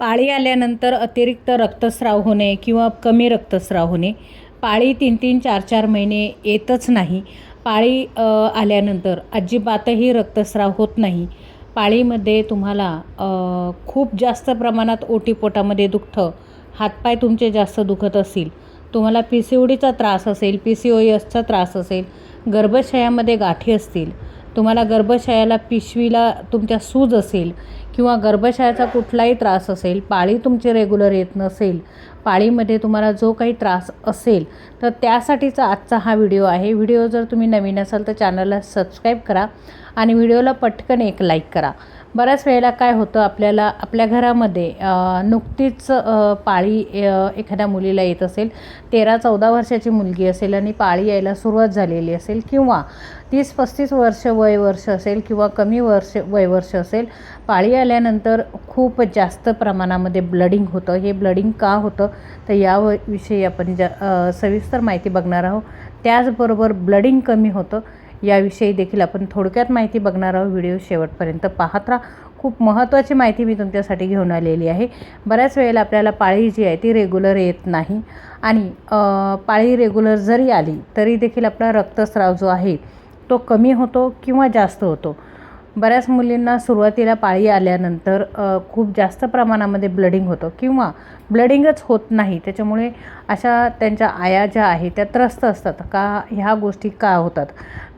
पाळी आल्यानंतर अतिरिक्त रक्तस्राव होणे किंवा कमी रक्तस्राव होणे. पाळी तीन तीन चार चार महिने येतच नाही. पाळी आल्यानंतर अजिबातही रक्तस्राव होत नाही. पाळीमध्ये तुम्हाला खूप जास्त प्रमाणात ओटीपोटामध्ये दुखतं. हातपाय तुमचे जास्त दुखत असतील. तुम्हाला पी सी ओडीचा त्रास असेल पी सी ओ एसचा त्रास असेल गर्भाशयामध्ये गाठी असतील तुम्हाला गर्भाशयाला पिशवीला तुमच्या सूज असेल किंवा गर्भाशयाचा कुठलाही त्रास असेल पाळी तुमची रेग्युलर येत नसेल पाळीमध्ये तुम्हाला जो काही त्रास असेल तर त्यासाठीचा आजचा हा व्हिडिओ आहे. व्हिडिओ जर तुम्ही नवीन असाल तर चॅनलला सबस्क्राईब करा आणि व्हिडिओला पटकन एक लाईक करा. बऱ्याच वेळेला काय होतं आपल्याला आपल्या घरामध्ये नुकतीच पाळी एखाद्या मुलीला येत असेल तेरा चौदा वर्षाची मुलगी असेल आणि पाळी यायला सुरुवात झालेली असेल किंवा तीस पस्तीस वर्ष वय वर्ष असेल किंवा कमी वर्ष वयवर्ष असेल पाळी आल्यानंतर खूप जास्त प्रमाणामध्ये ब्लडिंग होतं. हे ब्लडिंग का होतं? तर या विषयी आपण जा सविस्तर माहिती बघणार आहोत. त्याचबरोबर ब्लडिंग कमी होतं. याविषयी देखील आपण थोडक्यात माहिती बघणार आहोत. व्हिडिओ शेवटपर्यंत पाहत राहा. खूप महत्त्वाची माहिती मी तुमच्यासाठी घेऊन आलेली आहे. बऱ्याच वेळेला आपल्याला पाळी जी आहे ती रेग्युलर येत नाही. आणि पाळी रेग्युलर जरी आली तरी देखील आपला रक्तस्राव जो आहे तो कमी होतो किंवा जास्त होतो. बऱ्याच मुलींना सुरुवातीला पाळी आल्यानंतर खूप जास्त प्रमाणामध्ये ब्लडिंग होतं किंवा ब्लडिंगच होत नाही. त्याच्यामुळे अशा त्यांच्या आया ज्या आहेत त्या त्रस्त असतात. का ह्या गोष्टी का होतात?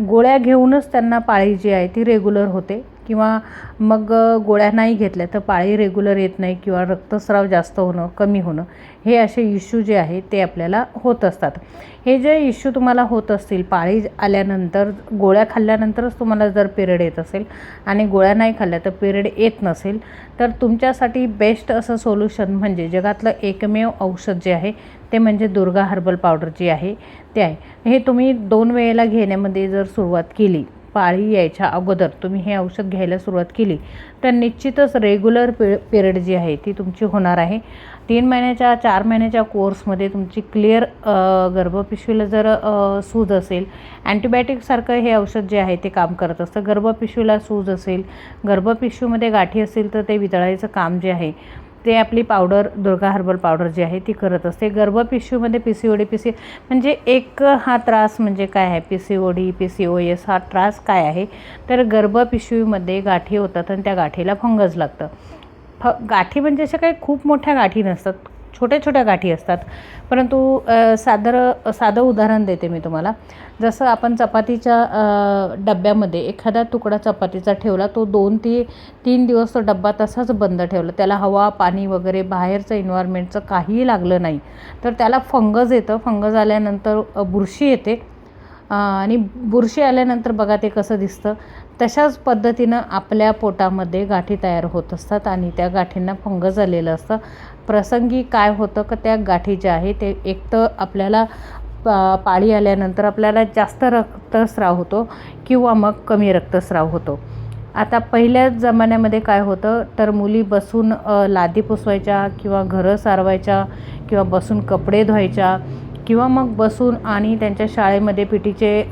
गोळ्या घेऊनच त्यांना पाळी जी आहे ती रेग्युलर होते. किंवा मग गोळ्या नाही घेतल्या तर पाळी रेग्युलर येत नाही किंवा रक्तस्राव जास्त होणं कमी होणं हे असे इश्यू जे आहे ते आपल्याला होत असतात. हे जे इश्यू तुम्हाला होत असतील पाळी आल्यानंतर गोळ्या खाल्ल्यानंतरच तुम्हाला जर पिरियड येत असेल आणि गोळ्या नाही खाल्ल्या तर पिरियड येत नसेल तर तुमच्यासाठी बेस्ट असं सोल्युशन म्हणजे जगातलं एकमेव औषध जे आहे ते म्हणजे दुर्गा हर्बल पावडर जी आहे ते आहे. हे तुम्ही दोन वेळेला घेण्यामध्ये जर सुरुवात केली पाळी यायच्या अगोदर तुम्ही हे औषध घ्यायला सुरुवात केली तर निश्चितच रेग्युलर पि पिरियड जी आहे ती तुमची होणार आहे. तीन महिन्याच्या चार महिन्याच्या कोर्समध्ये तुमची क्लिअर गर्भपिशवीला जर सूज असेल अँटीबायोटिकसारखं हे औषध जे आहे ते काम करत असतं. गर्भपिशवीला सूज असेल गर्भपिशवीमध्ये गाठी असेल तर ते वितळायचं काम जे आहे ते आपली पावडर दुर्गा हर्बल पावडर जी आहे ती करत असते. गर्भपिशूमध्ये P C O D P C म्हणजे एक हा त्रास म्हणजे काय आहे? P C O D P C O S हा त्रास काय आहे? तर गर्भपिशवीमध्ये गाठी होतात आणि त्या गाठीला फंगस लागतं. फ गाठी म्हणजे अशा काही खूप मोठ्या गाठी नसतात. छोट्या छोट्या गाठी असतात. परंतु साधं सादर साधं उदाहरण देते मी तुम्हाला. जसं आपण चपातीच्या डब्यामध्ये एखादा तुकडा चपातीचा ठेवला तो दोन ते तीन दिवस तो डब्बा तसाच बंद ठेवला. त्याला हवा पाणी वगैरे बाहेरचं इन्व्हायरमेंटचं काहीही लागलं नाही. तर त्याला फंगस येतं. फंगस आल्यानंतर बुरशी येते. आणि बुरशी आल्यानंतर बघा ते कसं दिसतं. तशाच पद्धतीनं आपल्या पोटामध्ये गाठी तयार होत असतात आणि त्या गाठींना फंगस आलेलं असतं. प्रसंगी काय होतं का त्या गाठी ज्या आहे ते एक तर आपल्याला पा पाळी आल्यानंतर आपल्याला जास्त रक्तस्राव होतो किंवा मग कमी रक्तस्राव होतो. आता पहिल्या जमान्यामध्ये काय होतं तर मुली बसून लादी पुसवायच्या किंवा घरं सारवायच्या किंवा बसून कपडे धुवायच्या किंवा मग बसून आणि त्यांच्या शाळेमध्ये पी टीचे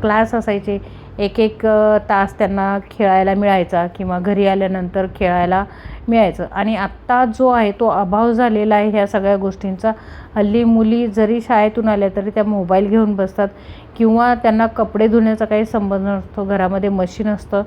क्लास असायचे एक एक तास त्यांना खेळायला मिळायचा किंवा घरी आल्यानंतर खेळायला मिळायचं. आणि आत्ता जो आहे तो अभाव झालेला आहे ह्या सगळ्या गोष्टींचा. हल्ली मुली जरी शाळेतून आल्या तरी त्या मोबाईल घेऊन बसतात किंवा त्यांना कपडे धुण्याचा काही संबंध नसतो घरामध्ये मशीन असतं.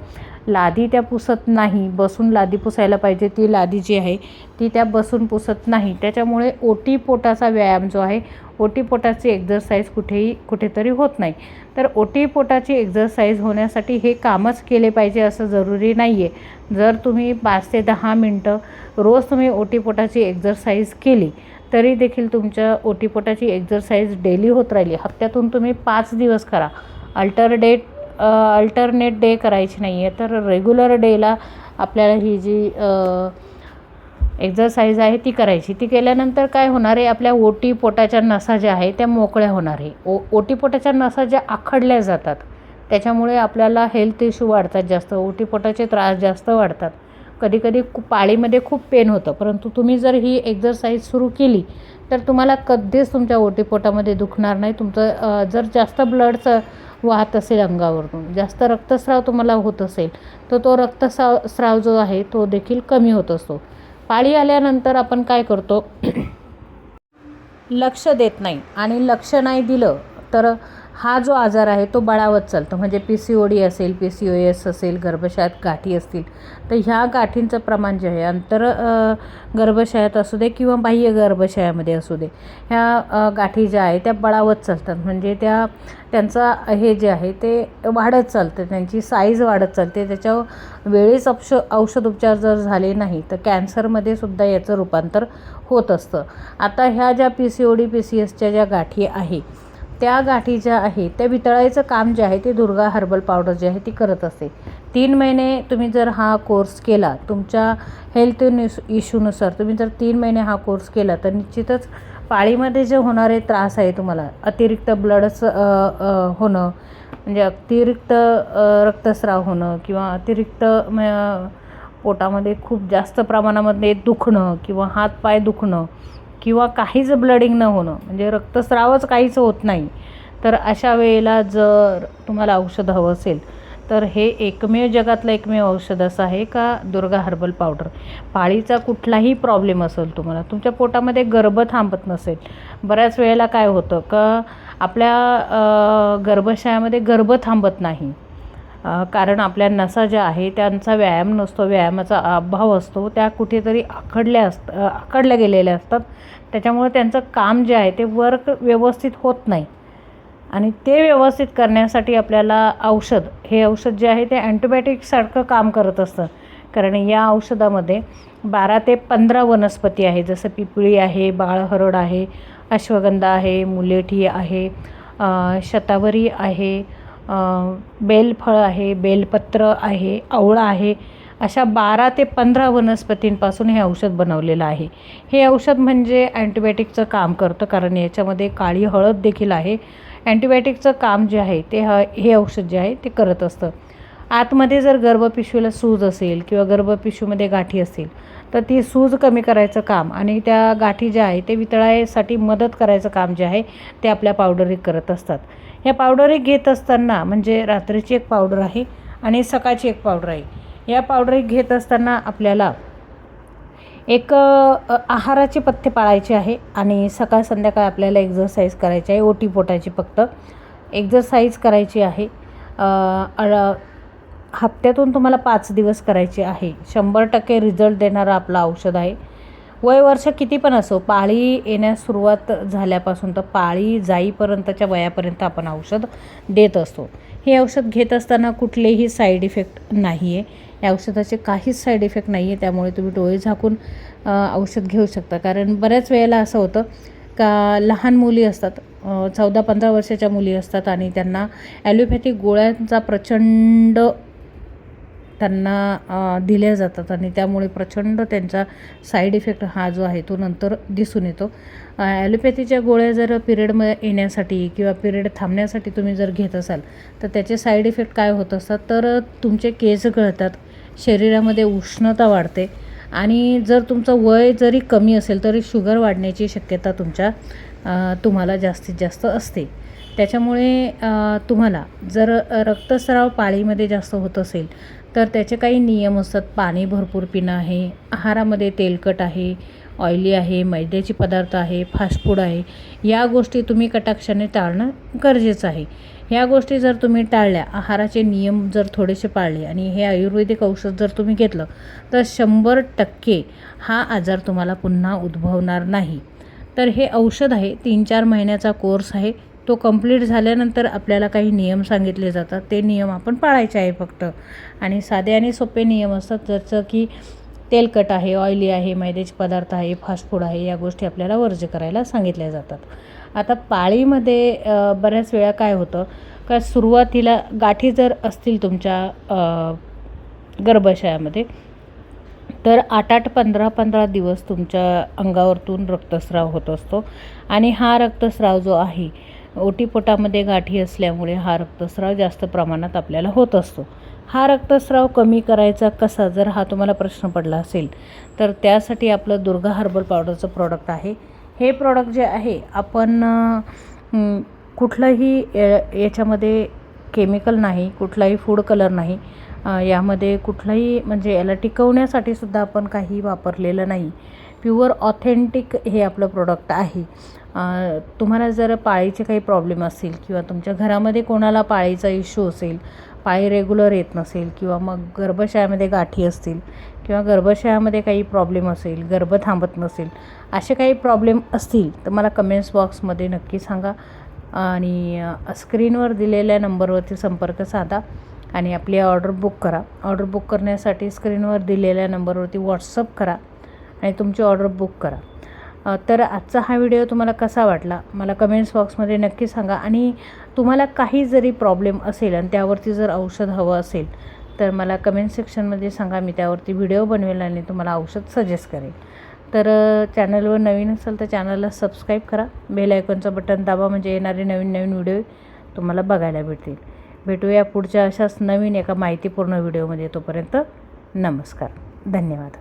लादी त्या पुसत नाही. बसून लादी पुसायला पाहिजे. ती लादी जी आहे ती त्या बसून पुसत नाही. त्याच्यामुळे ओटी पोटाचा व्यायाम जो आहे ओटी पोटाची एक्झरसाईज कुठेही कुठेतरी होत नाही. तर ओटी पोटाची एक्झरसाईज होण्यासाठी हे कामच केले पाहिजे असं जरुरी नाही आहे जर तुम्ही पाच ते दहा मिनटं रोज तुम्ही ओटी पोटाची एक्झरसाईज केली तरी देखील तुमच्या ओटीपोटाची एक्झरसाईज डेली होत राहिली. हप्त्यातून तुम्ही पाच दिवस करा. अल्टरडेट अल्टरनेट डे करायची नाही आहे तर रेग्युलर डेला आपल्याला ही जी एक्झरसाईज आहे ती करायची. ती केल्यानंतर काय होणार आहे? आपल्या ओटी पोटाच्या नसा ज्या आहे त्या मोकळ्या होणार आहे. ओ ओटी पोटाच्या नसा ज्या आखडल्या जातात त्याच्यामुळे आपल्याला हेल्थ इश्यू वाढतात जास्त. ओटी पोटाचे त्रास जास्त वाढतात. कधीकधी खूप पाळीमध्ये खूप पेन होतं. परंतु तुम्ही जर ही एक्झरसाईज सुरू केली तर तुम्हाला कधीच तुमच्या ओटीपोटामध्ये दुखणार नाही. तुमचं जर जास्त ब्लडचं वाहत असेल अंगावरून. जास्त रक्तस्राव तुम्हाला होत असेल तर तो रक्तस्राव स्राव जो आहे तो देखील कमी होत असतो. पाळी आल्यानंतर आपण काय करतो? लक्ष देत नाही आणि लक्ष नाही दिलं तर हा जो आजार आहे तो बळावत चालतो. म्हणजे पी सी ओ डी असेल पी सी ओ एस असेल गर्भशयात गाठी असतील तर ह्या गाठींचं प्रमाण जे आहे अंतर अ, गर्भशयात असू दे किंवा बाह्य गर्भशयामध्ये असू दे ह्या गाठी ज्या आहे त्या बळावत चालतात. म्हणजे त्या त्यांचा हे जे आहे ते वाढत चालतं. त्यांची साईज वाढत चालते. त्याच्यावर वेळेस औष औषधोपचार जर झाले नाही तर कॅन्सरमध्ये सुद्धा याचं रूपांतर होत असतं. आता ह्या ज्या P C O D P C एसच्या ज्या गाठी आहे त्या गाठी ज्या आहे त्या वितळायचं काम जे आहे ते दुर्गा हर्बल पावडर जे आहे ती करत असते तीन महिने तुम्ही जर हा कोर्स केला तुमच्या हेल्थ इश्यूनुसार तुम्ही जर तीन महिने हा कोर्स केला तर निश्चितच पाळीमध्ये जे होणारे त्रास आहे तुम्हाला अतिरिक्त ब्लडच होणं म्हणजे अतिरिक्त रक्तस्राव होणं किंवा अतिरिक्त म- पोटामध्ये खूप जास्त प्रमाणामध्ये दुखणं किंवा हात पाय दुखणं किंवा काहीच ब्लडिंग न होणं म्हणजे रक्तस्रावच काहीच होत नाही तर अशा वेळेला जर तुम्हाला औषध हवं असेल तर हे एकमेव जगातलं एकमेव औषध असं आहे का दुर्गा हर्बल पावडर? पाळीचा कुठलाही प्रॉब्लेम असेल तुम्हाला तुमच्या पोटामध्ये गर्भ थांबत नसेल बऱ्याच वेळेला काय होतं का आपल्या गर्भाशयामध्ये गर्भ थांबत नाही. कारण आपल्या नसा ज्या आहे त्यांचा व्यायाम नसतो व्यायामाचा अभाव असतो त्या कुठेतरी आखडल्या असत आखडल्या गेलेल्या असतात. त्याच्यामुळे त्यांचं काम जे आहे ते वर्क व्यवस्थित होत नाही. आणि ते व्यवस्थित करण्यासाठी आपल्याला औषध हे औषध जे आहे ते अँटीबायोटिकसारखं काम करत असतं. कारण या औषधामध्ये बारा ते पंधरा वनस्पती आहे जसं पिपळी आहे बाळहरड आहे अश्वगंधा आहे मुलेठी आहे शतावरी आहे बेलफळ आहे बेलपत्र आहे आवळा आहे अशा बारा ते पंधरा वनस्पतींपासून हे औषध बनवलेलं आहे. हे औषध म्हणजे अँटीबायोटिकचं काम करतं कारण याच्यामध्ये काळी हळद देखील आहे. अँटीबायोटिकचं काम जे आहे ते ह हे औषध जे आहे ते करत असतं. आतमध्ये जर गर्भपिशवीला सूज असेल किंवा गर्भपिशवीमध्ये गाठी असेल तर ती सूज कमी करायचं काम आणि त्या गाठी ज्या आहे ते वितळायसाठी मदत करायचं काम जे आहे ते आपल्या पावडरी करत असतात. ह्या पावडरी घेत असताना म्हणजे रात्रीची एक पावडर आहे आणि सकाळची एक पावडर आहे. या पावडरी घेत असताना आपल्याला एक आहाराचे पथ्य पाळायचे आहे आणि सकाळ संध्याकाळ आपल्याला एक्झरसाईज करायची आहे. ओटी पोटाची फक्त. एक्झरसाईज करायची आहे. हप्त्यातून तुम्हाला पाच दिवस करायचे आहे. शंभर टक्के रिझल्ट देणारं आपलं औषध आहे. वय वर्ष किती पण असो पाळी येण्यास सुरुवात झाल्यापासून तर पाळी जाईपर्यंतच्या वयापर्यंत आपण औषध देत असतो. हे औषध घेत असताना कुठलेही साईड इफेक्ट नाही आहे या औषधाचे काहीच साईड इफेक्ट नाही आहे त्यामुळे तुम्ही डोळे झाकून औषध घेऊ शकता. कारण बऱ्याच वेळेला असं होतं का लहान मुली असतात चौदा पंधरा वर्षाच्या मुली असतात आणि त्यांना ॲलोपॅथिक गोळ्यांचा प्रचंड त्यांना दिल्या जातात आणि त्यामुळे प्रचंड त्यांचा साईड इफेक्ट हा जो आहे तो नंतर दिसून येतो. ॲलोपॅथीच्या गोळ्या जर पिरियडमध्ये येण्यासाठी किंवा पिरियड थांबण्यासाठी तुम्ही जर घेत असाल तर त्याचे साईड इफेक्ट काय होत असतात? तर तुमचे केस गळतात. शरीरामध्ये उष्णता वाढते. आणि जर तुमचं वय जरी कमी असेल तरी शुगर वाढण्याची शक्यता तुमच्या तुम्हाला जास्तीत जास्त असते. त्याच्यामुळे तुम्हाला जर रक्तस्राव पाळीमध्ये जास्त होत असेल तर त्याचे काही नियम असतात. पाणी भरपूर पिणं आहे आहारामध्ये तेलकट आहे ऑइली आहे मैद्याचे पदार्थ आहे फास्ट फूड आहे या गोष्टी तुम्ही कटाक्षाने टाळणं गरजेचं आहे. ह्या गोष्टी जर तुम्ही टाळल्या आहाराचे नियम जर थोडेसे पाळले आणि हे आयुर्वेदिक औषध जर तुम्ही घेतलं तर शंभर टक्के हा आजार तुम्हाला पुन्हा उद्भवणार नाही. तर हे औषध आहे तीन चार महिन्याचा कोर्स आहे. तो कंप्लीट झाल्यानंतर आपल्याला काही नियम सांगितले जातात. ते नियम आपण पाळायचे आहे फक्त. आणि साधे आणि सोपे नियम असतात. जसं की तेलकट आहे ऑइली आहे मैद्याचे पदार्थ आहे फास्ट फूड आहे या गोष्टी आपल्याला वर्ज्य करायला सांगितल्या जातात. आता पाळीमध्ये बऱ्याच वेळा काय होतं का सुरुवातीला गाठी जर असतील तुमच्या गर्भाशयामध्ये तर आठ आठ पंधरा पंधरा दिवस तुमच्या अंगावरतून रक्तस्राव होत असतो. आणि हा रक्तस्राव जो आहे ओटीपोटामध्ये गाठी असल्यामुळे हा रक्तस्राव जास्त प्रमाणात आपल्याला होत असतो. हा रक्तस्राव कमी करायचा कसा? जर हा तुम्हाला प्रश्न पडला असेल तर त्यासाठी आपलं दुर्गा हर्बल पावडरचं प्रॉडक्ट आहे. हे प्रॉडक्ट जे आहे आपण कुठलंही याच्यामध्ये केमिकल नाही कुठलाही फूड कलर नाही यामध्ये कुठलाही म्हणजे याला टिकवण्यासाठी सुद्धा आपण काही वापरलेलं नाही. प्युअर ऑथेंटिक हे आपलं प्रोडक्ट आहे. तुम्हाला जर पाळीचे काही प्रॉब्लेम असतील किंवा तुमच्या घरामध्ये कोणाला पाळीचा इश्यू असेल पाळी रेग्युलर येत नसेल किंवा मग गर्भाशयामध्ये गाठी असतील किंवा गर्भाशयामध्ये काही प्रॉब्लेम असेल गर्भ थांबत नसेल असे काही प्रॉब्लेम असतील तर मला कमेंट्स बॉक्समध्ये नक्की सांगा. आणि स्क्रीनवर दिलेल्या नंबरवरती संपर्क साधा आणि आपली ऑर्डर बुक करा. ऑर्डर बुक करण्यासाठी स्क्रीनवर दिलेल्या नंबरवरती व्हॉट्सअप करा. आणि तुमची ऑर्डर बुक करा. तर आजचा हा व्हिडिओ तुम्हाला कसा वाटला? मला कमेंट्स बॉक्समध्ये नक्की सांगा. आणि तुम्हाला काही जरी प्रॉब्लेम असेल आणि त्यावरती जर औषध हवं असेल तर मला कमेंट सेक्शनमध्ये सांगा. मी त्यावरती व्हिडिओ बनवेल आणि तुम्हाला औषध सजेस्ट करेल. तर चॅनलवर नवीन असेल तर चॅनलला सबस्क्राईब करा. बेल आयकॉनचं बटन दाबा म्हणजे येणारे नवीन नवीन व्हिडिओ तुम्हाला बघायला भेटतील. भेटूया पुढच्या अशाच नवीन एका माहितीपूर्ण व्हिडिओमध्ये तोपर्यंत नमस्कार. धन्यवाद.